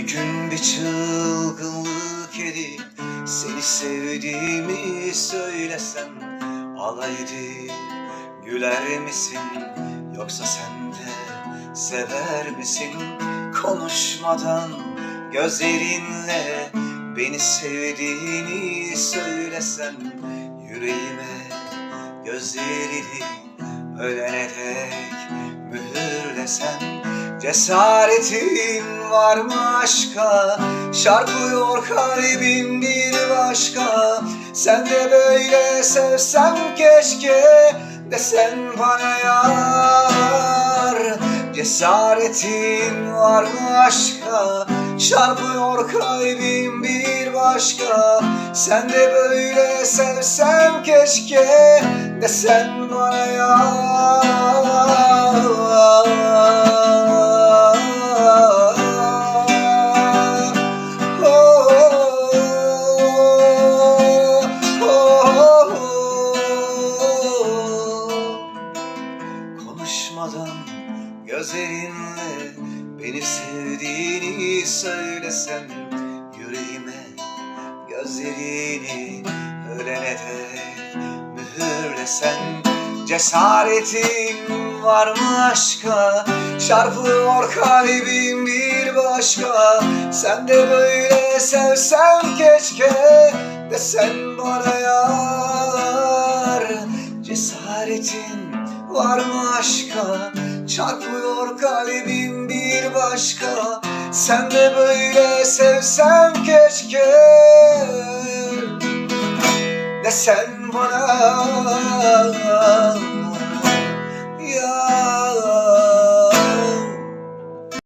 Bir gün bir çılgınlık edip Seni sevdiğimi söylesem Alaydı. Güler misin Yoksa sen de sever misin? Konuşmadan gözlerinle Beni sevdiğini söylesen Yüreğime gözlerini ölene dek mühürlesen Cesaretin var mı aşka? Çarpıyor kalbim bir başka. Sen de böyle sevsem keşke Desen bana yar. Cesaretin var mı aşka? Çarpıyor kalbim bir başka. Sen de böyle sevsem keşke Desen bana yar Konuşmadan gözlerinle beni sevdiğini söylesen yüreğime gözlerini ölene dek mühürlesen cesaretin var mı aşka? Çarpıyor kalbim bir başka. Sen de böyle sevsem keşke desen bana yar. Cesaretin var mı aşka? Çarpıyor kalbim bir başka. Sen de böyle sevsem keşke. De sen bana Ya